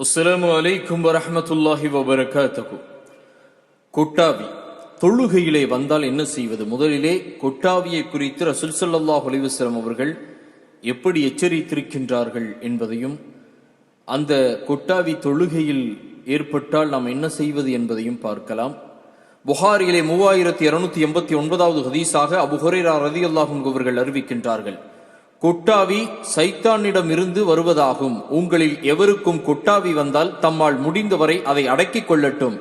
அஸ்ஸலாமு அலைக்கும் வரஹமத்துல்லாஹி வபரகாத்துஹு. கொட்டாவி தொழுகையிலே வந்தால் என்ன செய்வது? முதலிலே கொட்டாவியை குறித்து ரசூல் சல்லாஹ் அலைஹி அவர்கள் எப்படி எச்சரித்திருக்கின்றார்கள் என்பதையும் அந்த கொட்டாவி தொழுகையில் ஏற்பட்டால் நாம் என்ன செய்வது என்பதையும் பார்க்கலாம். புகாரிலே மூவாயிரத்தி இருநூத்தி எண்பத்தி ஒன்பதாவது ஹதீஸாக அபுஹரேரா ரதி அல்லாஹும் அவர்கள் அறிவிக்கின்றார்கள். கொட்டாவி சைத்தானிடமிருந்து வருவதாகும். உங்களில் எவருக்கும் கொட்டாவி வந்தால் தம்மால் முடிந்தவரை அதை அடக்கிக் கொள்ளட்டும்.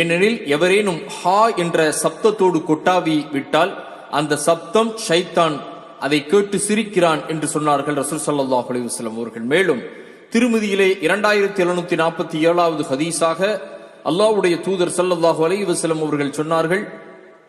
ஏனெனில் எவரேனும் ஹா என்ற சப்தத்தோடு கொட்டாவி விட்டால் அந்த சப்தம் ஷைத்தான் அதை கேட்டு சிரிக்கிறான் என்று சொன்னார்கள் ரசூல் சல்லாஹ் அலைஹி அவர்கள். மேலும் திருமதியிலே இரண்டாயிரத்தி எழுநூத்தி நாற்பத்தி ஏழாவது ஹதீஸாக அல்லாவுடைய தூதர் ஸல்லல்லாஹு அலைஹி வஸல்லம் அவர்கள் சொன்னார்கள்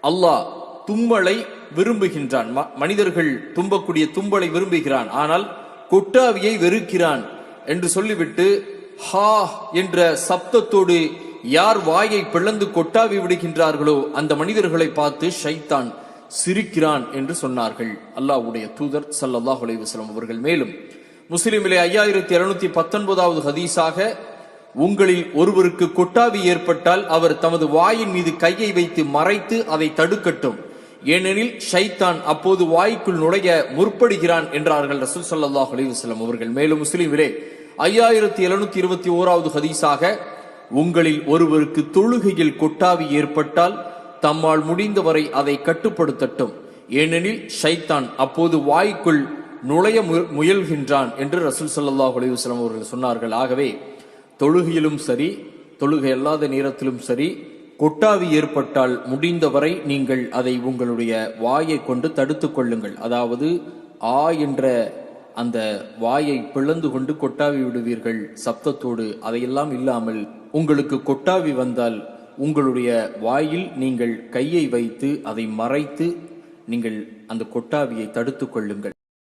அல்லாஹ் தும்மலை விரும்புகின்றான். ம- மனிதர்கள் தும்பக்கூடிய தும்பலை விரும்புகிறான். ஆனால் கொட்டாவியை வெறுக்கிறான் என்று சொல்லிவிட்டு ஹா என்ற சப்தத்தோடு யார் வாயை பிளந்து கொட்டாவி விடுகின்றார்களோ அந்த மனிதர்களை பார்த்து ஷைத்தான் சிரிக்கிறான் என்று சொன்னார்கள். அல்லாஹ்வுடைய தூதர் சல்லாஹ் அலைஹி அவர்கள். மேலும் முஸ்லிமிலே ஐயாயிரத்தி இருநூத்தி பத்தொன்பதாவது ஹதீஸாக உங்களில் ஒருவருக்கு கொட்டாவி ஏற்பட்டால் அவர் தமது வாயின் மீது கையை வைத்து மறைத்து அதை தடுக்கட்டும். ஏனெனில் ஷைத்தான் அப்போது வாய்க்குள் நுழைய முற்படுகிறான் என்றார்கள் ரசூல் சல்லாஹ் அலைஹி அவர்கள். மேலும் முஸ்லீமிலே ஐயாயிரத்தி எழுநூத்தி இருபத்தி ஓராவது ஹதீஸாக உங்களில் ஒருவருக்கு தொழுகையில் கொட்டாவி ஏற்பட்டால் தம்மால் முடிந்தவரை அதை கட்டுப்படுத்தட்டும். ஏனெனில் ஷைத்தான் அப்போது வாய்க்குள் நுழைய மு- முயல்கின்றான் என்று ரசூல் சல்லாஹ் அலிவசலம் அவர்கள் சொன்னார்கள். ஆகவே தொழுகையிலும் சரி தொழுகை அல்லாத நேரத்திலும் சரி கொட்டாவி ஏற்பட்டால் முடிந்தவரை நீங்கள் அதை உங்களுடைய வாயை கொண்டு தடுத்து கொள்ளுங்கள். அதாவது ஆ என்ற அந்த வாயை பிளந்து கொண்டு கொட்டாவி விடுவீர்கள் சப்தத்தோடு. அதையெல்லாம் இல்லாமல் உங்களுக்கு கொட்டாவி வந்தால் உங்களுடைய வாயில் நீங்கள் கையை வைத்து அதை மறைத்து நீங்கள் அந்த கொட்டாவியை தடுத்து கொள்ளுங்கள்.